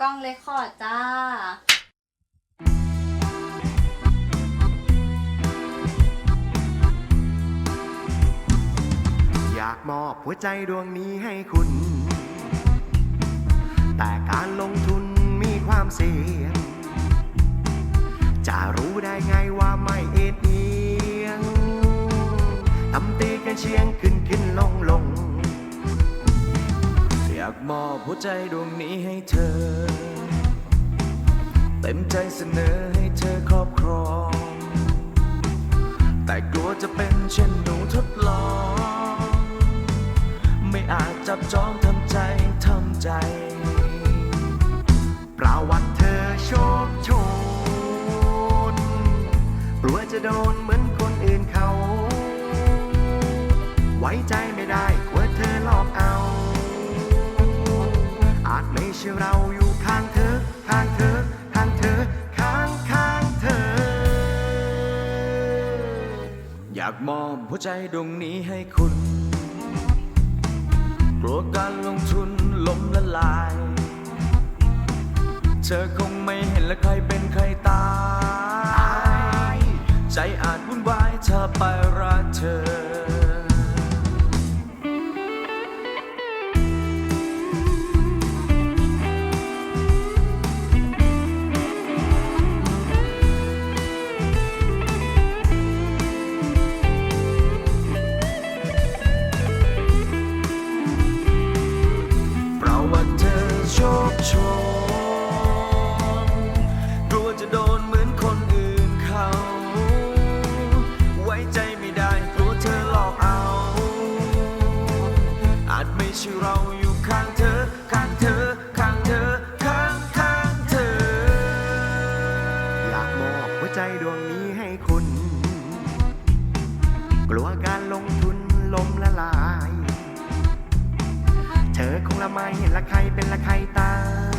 กล้องเลคคอร์ดจ้า อยากมอบหัวใจดวงนี้ให้คุณ แต่การลงทุนมีความเสี่ยง จะรู้ได้ไงว่าไม่เอ็นเอียงทำตีกันเชียงขึ้นขึ้นลงลง มอบหัวใจดวงนี้ให้เธอ เต็มใจเสนอให้เธอครอบครอง แต่กลัวจะเป็นเช่นหนูทดลอง ไม่อาจจับจองทำใจทำใจ ประวัติเธอโชคโชนกลัวจะโดนเหมือนคนอื่นเขา ไว้ใจไม่ได้กลัว่เราอยู่ข้างเธอ ข้างเธอ ข้างเธอ ข้างข้างเธอ อยากมอบหัวใจดวงนี้ให้คุณ กลัวการลงทุนล้มละลาย เธอคงไม่เห็นและใครเป็นใครตาย ใจอาจวุ่นวายถ้าไปรักเธอ ไม่ใช่เราอยู่ข้างเธอ ข้างเธอ ข้างเธอ ข้างข้างเธอ อยากมอบหัวใจดวงนี้ให้คุณ กลัวการลงทุนล้มละลาย เธอคงละไมเห็นละใครเป็นละใครตาย